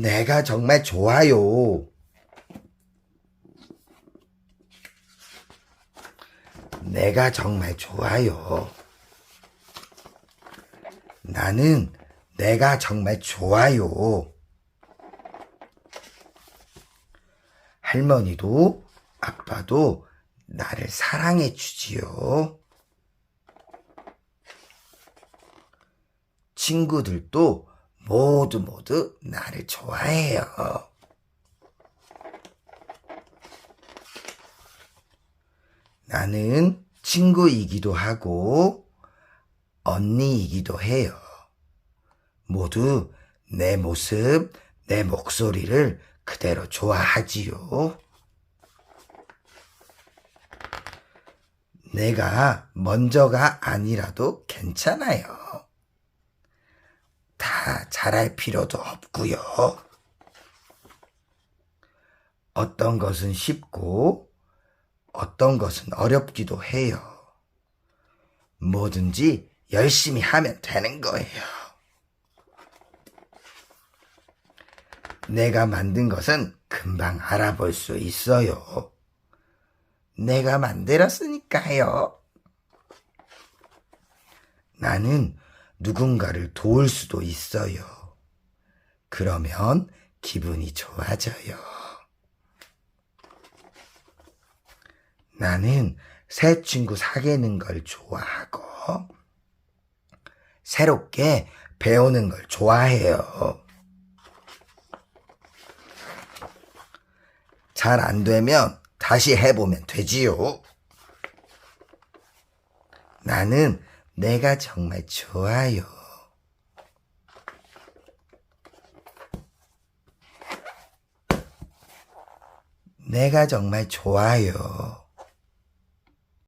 내가 정말 좋아요. 내가 정말 좋아요. 나는 내가 정말 좋아요. 할머니도 아빠도 나를 사랑해 주지요. 친구들도 모두 모두 나를 좋아해요. 나는 친구이기도 하고 언니이기도 해요. 모두 내 모습, 내 목소리를 그대로 좋아하지요. 내가 먼저가 아니라도 괜찮아요. 다 잘할 필요도 없고요. 어떤 것은 쉽고 어떤 것은 어렵기도 해요. 뭐든지 열심히 하면 되는 거예요. 내가 만든 것은 금방 알아볼 수 있어요. 내가 만들었으니까요. 나는 누군가를 도울 수도 있어요. 그러면 기분이 좋아져요. 나는 새 친구 사귀는 걸 좋아하고, 새롭게 배우는 걸 좋아해요. 잘 안 되면 다시 해보면 되지요. 나는 내가 정말 좋아요. 내가 정말 좋아요.